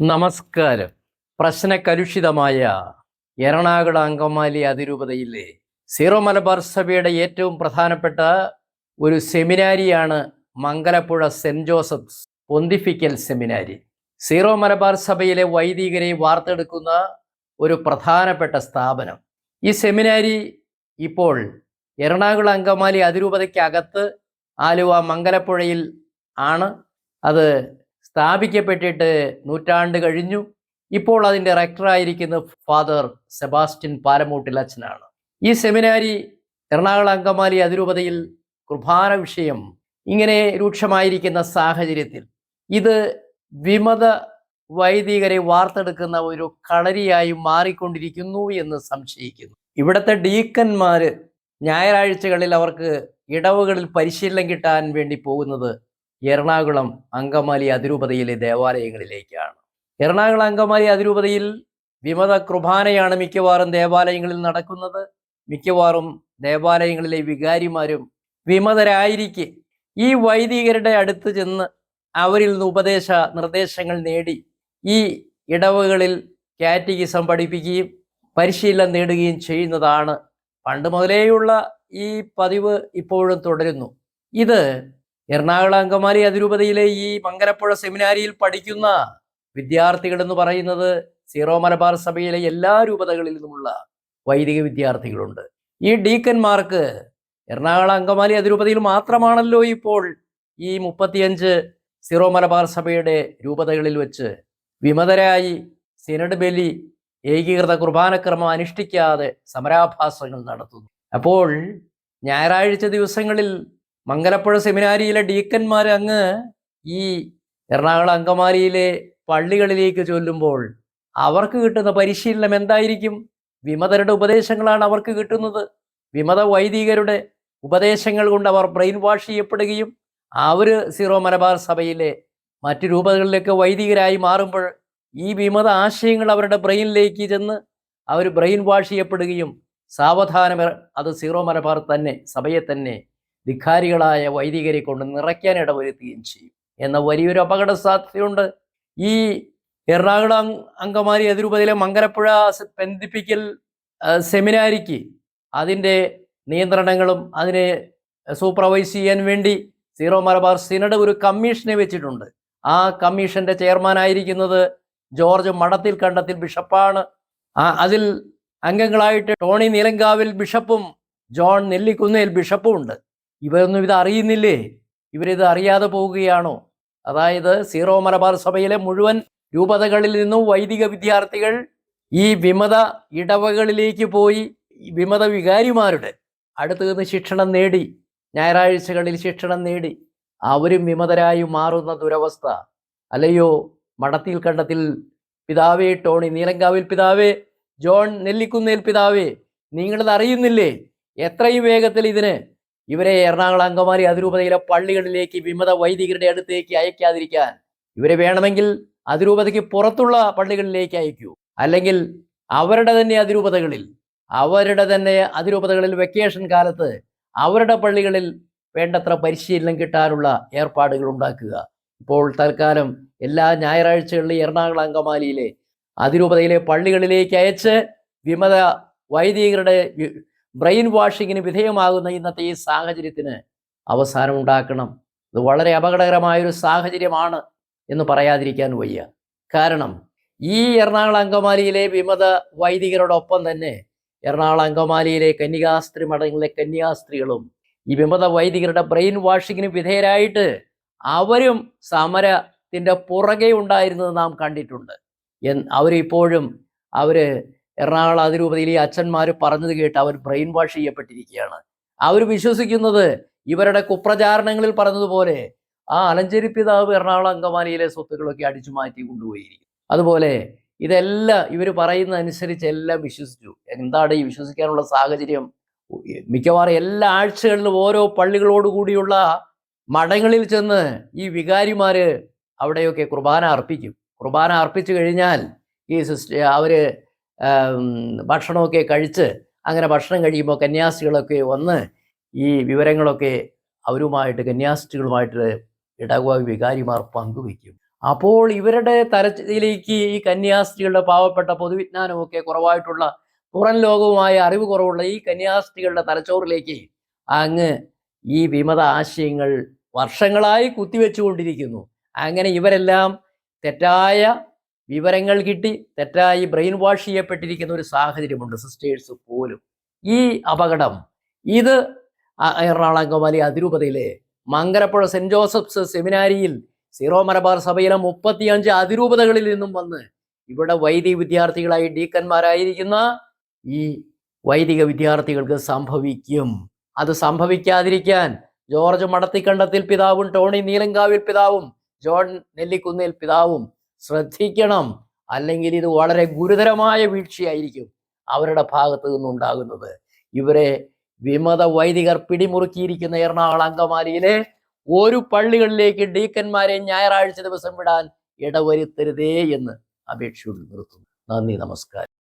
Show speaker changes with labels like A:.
A: നമസ്കാരം. പ്രശ്നകലുഷിതമായ എറണാകുളം അങ്കമാലി അതിരൂപതയിലെ സീറോ മലബാർ സഭയുടെ ഏറ്റവും പ്രധാനപ്പെട്ട ഒരു സെമിനാരിയാണ് മംഗലപ്പുഴ സെന്റ് ജോസഫ്സ് പൊന്തിഫിക്കൽ സെമിനാരി. സീറോ മലബാർ സഭയിലെ വൈദികരെ വാർത്തെടുക്കുന്ന ഒരു പ്രധാനപ്പെട്ട സ്ഥാപനം. ഈ സെമിനാരി ഇപ്പോൾ എറണാകുളം അങ്കമാലി അതിരൂപതയ്ക്കകത്ത് ആലുവ മംഗലപ്പുഴയിൽ ആണ്. അത് സ്ഥാപിക്കപ്പെട്ടിട്ട് നൂറ്റാണ്ട് കഴിഞ്ഞു. ഇപ്പോൾ അതിന്റെ റെക്ടറായിരിക്കുന്ന ഫാദർ സെബാസ്റ്റ്യൻ പാലമൂട്ടിൽ അച്ഛനാണ്. ഈ സെമിനാരി എറണാകുളം അങ്കമാലി അതിരൂപതയിൽ കുർബാന വിഷയം ഇങ്ങനെ രൂക്ഷമായിരിക്കുന്ന സാഹചര്യത്തിൽ ഇത് വിമത വൈദികരെ വാർത്തെടുക്കുന്ന ഒരു കളരിയായി മാറിക്കൊണ്ടിരിക്കുന്നു എന്ന് സംശയിക്കുന്നു. ഇവിടുത്തെ ഡീക്കന്മാര് ഞായറാഴ്ചകളിൽ അവർക്ക് ഇടവുകളിൽ പരിശീലനം കിട്ടാൻ വേണ്ടി പോകുന്നത് എറണാകുളം അങ്കമാലി അതിരൂപതയിലെ ദേവാലയങ്ങളിലേക്കാണ്. എറണാകുളം അങ്കമാലി അതിരൂപതയിൽ വിമത കുർബാനയാണ് മിക്കവാറും ദേവാലയങ്ങളിൽ നടക്കുന്നത്. മിക്കവാറും ദേവാലയങ്ങളിലെ വികാരിമാരും വിമതരായിരിക്കെ. ഈ വൈദികരുടെ അടുത്ത് ചെന്ന് അവരിൽ നിന്ന് ഉപദേശ നിർദ്ദേശങ്ങൾ നേടി ഈ ഇടവുകളിൽ കാറ്റഗിസം പഠിപ്പിക്കുകയും പരിശീലനം നേടുകയും ചെയ്യുന്നതാണ് പണ്ട് മുതലേയുള്ള ഈ പതിവ് ഇപ്പോഴും തുടരുന്നു. ഇത് എറണാകുളം അങ്കമാലി അതിരൂപതയിലെ ഈ മംഗലപ്പുഴ സെമിനാരിയിൽ പഠിക്കുന്ന വിദ്യാർത്ഥികൾ എന്ന് പറയുന്നത് സീറോ മലബാർ സഭയിലെ എല്ലാ രൂപതകളിൽ നിന്നുമുള്ള വൈദിക വിദ്യാർത്ഥികളുണ്ട്. ഈ ഡീക്കന്മാർക്ക് എറണാകുളം അങ്കമാലി അതിരൂപതയിൽ മാത്രമാണല്ലോ ഇപ്പോൾ ഈ മുപ്പത്തിയഞ്ച് സീറോ മലബാർ സഭയുടെ രൂപതകളിൽ വെച്ച് വിമതരായി സിനഡ് ബലി ഏകീകൃത കുർബാനക്രമം അനുഷ്ഠിക്കാതെ സമരാഭാസങ്ങൾ നടത്തുന്നു. അപ്പോൾ ഞായറാഴ്ച ദിവസങ്ങളിൽ മംഗലപ്പുഴ സെമിനാരിയിലെ ഡീക്കന്മാർ അങ്ങ് ഈ എറണാകുളം അങ്കമാലിയിലെ പള്ളികളിലേക്ക് ചൊല്ലുമ്പോൾ അവർക്ക് കിട്ടുന്ന പരിശീലനം എന്തായിരിക്കും? വിമതരുടെ ഉപദേശങ്ങളാണ് അവർക്ക് കിട്ടുന്നത്. വിമത വൈദികരുടെ ഉപദേശങ്ങൾ കൊണ്ട് അവർ ബ്രെയിൻ വാഷ് ചെയ്യപ്പെടുകയും അവർ സീറോ മലബാർ സഭയിലെ മറ്റു രൂപതകളിലേക്ക് വൈദികരായി മാറുമ്പോൾ ഈ വിമത ആശയങ്ങൾ അവരുടെ ബ്രെയിനിലേക്ക് ചെന്ന് അവർ ബ്രെയിൻ വാഷ് ചെയ്യപ്പെടുകയും സാവധാനം അത് സീറോ മലബാർ തന്നെ സഭയെ തന്നെ ധിക്കാരികളായ വൈദികരെ കൊണ്ട് നിറയ്ക്കാൻ ഇടവരുത്തുകയും ചെയ്യും. എന്ന വലിയൊരു അപകട സാധ്യതയുണ്ട് ഈ എറണാകുളം അങ് അങ്കമാലി അതിരൂപതയിലെ മങ്കരപ്പുഴ ബന്ധിപ്പിക്കൽ സെമിനാരിക്ക് അതിന്റെ നിയന്ത്രണങ്ങളും അതിനെ സൂപ്പർവൈസ് ചെയ്യാൻ വേണ്ടി സീറോ മലബാർ സിനഡ് ഒരു കമ്മീഷനെ വെച്ചിട്ടുണ്ട്. ആ കമ്മീഷന്റെ ചെയർമാനായിരിക്കുന്നത് ജോർജ് മഠത്തിൽ കണ്ടത്തിൽ ബിഷപ്പാണ്. അതിൽ അംഗങ്ങളായിട്ട് ടോണി നീലങ്കാവിൽ ബിഷപ്പും ജോൺ നെല്ലിക്കുന്നേൽ ബിഷപ്പും ഉണ്ട്. ഇവരൊന്നും ഇത് അറിയുന്നില്ലേ? ഇവരിത് അറിയാതെ പോവുകയാണോ? അതായത് സീറോ മലബാർ സഭയിലെ മുഴുവൻ രൂപതകളിൽ നിന്നും വൈദിക വിദ്യാർത്ഥികൾ ഈ വിമത ഇടവകളിലേക്ക് പോയി വിമത വികാരിമാരുടെ അടുത്ത് നിന്ന് ശിക്ഷണം നേടി ഞായറാഴ്ചകളിൽ ശിക്ഷണം നേടി. അവരും വിമതരായി മാറുന്ന ദുരവസ്ഥ. അല്ലയോ? മടത്തിൽ കണ്ടത്തിൽ പിതാവേ ടോണി നീലങ്കാവിൽ പിതാവേ ജോൺ നെല്ലിക്കുന്നേൽ പിതാവേ നിങ്ങളിത് അറിയുന്നില്ലേ? എത്രയും വേഗത്തിൽ ഇതിന് ഇവരെ എറണാകുളം അങ്കമാലി അതിരൂപതയിലെ പള്ളികളിലേക്ക് വിമത വൈദികരുടെ അടുത്തേക്ക് അയക്കാതിരിക്കാൻ ഇവരെ വേണമെങ്കിൽ അതിരൂപതയ്ക്ക് പുറത്തുള്ള പള്ളികളിലേക്ക് അയക്കൂ. അല്ലെങ്കിൽ അവരുടെ തന്നെ അതിരൂപതകളിൽ അവരുടെ തന്നെ അതിരൂപതകളിൽ വെക്കേഷൻ കാലത്ത് അവരുടെ പള്ളികളിൽ വേണ്ടത്ര പരിശീലനം കിട്ടാനുള്ള ഏർപ്പാടുകൾ ഉണ്ടാക്കുക. ഇപ്പോൾ തൽക്കാലം എല്ലാ ഞായറാഴ്ചകളിലും എറണാകുളം അങ്കമാലിയിലെ അതിരൂപതയിലെ പള്ളികളിലേക്ക് അയച്ച് വിമത വൈദികരുടെ ബ്രെയിൻ വാഷിങ്ങിന് വിധേയമാകുന്ന ഇന്നത്തെ ഈ സാഹചര്യത്തിന് അവസാനം ഉണ്ടാക്കണം ഇത് വളരെ അപകടകരമായൊരു സാഹചര്യമാണ് എന്ന് പറയാതിരിക്കാൻ വയ്യ. കാരണം ഈ എറണാകുളം അങ്കമാലിയിലെ വിമത വൈദികരോടൊപ്പം തന്നെ എറണാകുളം അങ്കമാലിയിലെ കന്യാസ്ത്രീ മഠങ്ങളിലെ കന്യാസ്ത്രീകളും ഈ വിമത വൈദികരുടെ ബ്രെയിൻ വാഷിങ്ങിന് വിധേയരായിട്ട് അവരും സമരത്തിന്റെ പുറകെ ഉണ്ടായിരുന്നത് നാം കണ്ടിട്ടുണ്ട്. അവരിപ്പോഴും അവർ എറണാകുളം ഈ അച്ഛന്മാർ പറഞ്ഞത് കേട്ട് അവർ ബ്രെയിൻ വാഷ് ചെയ്യപ്പെട്ടിരിക്കുകയാണ്. അവർ വിശ്വസിക്കുന്നത് ഇവരുടെ കുപ്രചാരണങ്ങളിൽ പറഞ്ഞതുപോലെ ആ അലഞ്ചേരി പിതാവ് എറണാകുളം അങ്കമാലിയിലെ സ്വത്തുക്കളൊക്കെ അടിച്ചു മാറ്റി കൊണ്ടുപോയിരിക്കും അതുപോലെ ഇതെല്ലാം ഇവർ പറയുന്ന അനുസരിച്ച് എല്ലാം വിശ്വസിച്ചു. എന്താണ് ഈ വിശ്വസിക്കാനുള്ള സാഹചര്യം? മിക്കവാറും എല്ലാ ആഴ്ചകളിലും ഓരോ പള്ളികളോട് കൂടിയുള്ള മഠങ്ങളിൽ ചെന്ന് ഈ വികാരിമാര് അവിടെയൊക്കെ കുർബാന അർപ്പിക്കും. കുർബാന അർപ്പിച്ചു കഴിഞ്ഞാൽ ഈ സിസ്റ്റർ അവർ ഭക്ഷണമൊക്കെ കഴിച്ച് അങ്ങനെ ഭക്ഷണം കഴിയുമ്പോൾ കന്യാസികളൊക്കെ വന്ന് ഈ വിവരങ്ങളൊക്കെ അവരുമായിട്ട് കന്യാസികളുമായിട്ട് ഇടവ വികാരിമാർ പങ്കുവയ്ക്കും അപ്പോൾ ഇവരുടെ തരത്തിലേക്ക് ഈ കന്യാസ്ത്രീകളുടെ പാവപ്പെട്ട പൊതുവിജ്ഞാനമൊക്കെ കുറവായിട്ടുള്ള പുറം ലോകവുമായ അറിവ് കുറവുള്ള ഈ കന്യാസ്ത്രീകളുടെ തലച്ചോറിലേക്ക് അങ്ങ് ഈ വിമത ആശയങ്ങൾ വർഷങ്ങളായി കുത്തിവെച്ചുകൊണ്ടിരിക്കുന്നു. അങ്ങനെ ഇവരെല്ലാം തെറ്റായ വിവരങ്ങൾ കിട്ടി തെറ്റായി ബ്രെയിൻ വാഷ് ചെയ്യപ്പെട്ടിരിക്കുന്ന ഒരു സാഹചര്യമുണ്ട് സിസ്റ്റേഴ്സ് പോലും. ഈ അപകടം ഇത് എറണാകുളം അങ്കമാലി അതിരൂപതയിലെ മങ്കരപ്പുഴ സെന്റ് ജോസഫ്സ് സെമിനാരിയിൽ സീറോ മലബാർ സഭയിലെ മുപ്പത്തിയഞ്ച് അതിരൂപതകളിൽ നിന്നും വന്ന് ഇവിടെ വൈദിക വിദ്യാർത്ഥികളായി ഡീക്കന്മാരായിരിക്കുന്ന ഈ വൈദിക വിദ്യാർത്ഥികൾക്ക് സംഭവിക്കും. അത് സംഭവിക്കാതിരിക്കാൻ ജോർജ് മടത്തിക്കണ്ടത്തിൽ പിതാവും ടോണി നീലങ്കാവിൽ പിതാവും ജോൺ നെല്ലിക്കുന്നിൽ പിതാവും ശ്രദ്ധിക്കണം. അല്ലെങ്കിൽ ഇത് വളരെ ഗുരുതരമായ വീഴ്ചയായിരിക്കും അവരുടെ ഭാഗത്തു നിന്നുണ്ടാകുന്നത്. ഇവരെ വിമത വൈദികർ പിടിമുറുക്കിയിരിക്കുന്ന എറണാകുളം അങ്കമാലിയിലെ ഒരു പള്ളികളിലേക്ക് ഡീക്കന്മാരെ ഞായറാഴ്ച ദിവസം വിടാൻ ഇടവരുത്തരുതേ എന്ന് അപേക്ഷയോട് നിർത്തുന്നു. നന്ദി നമസ്കാരം.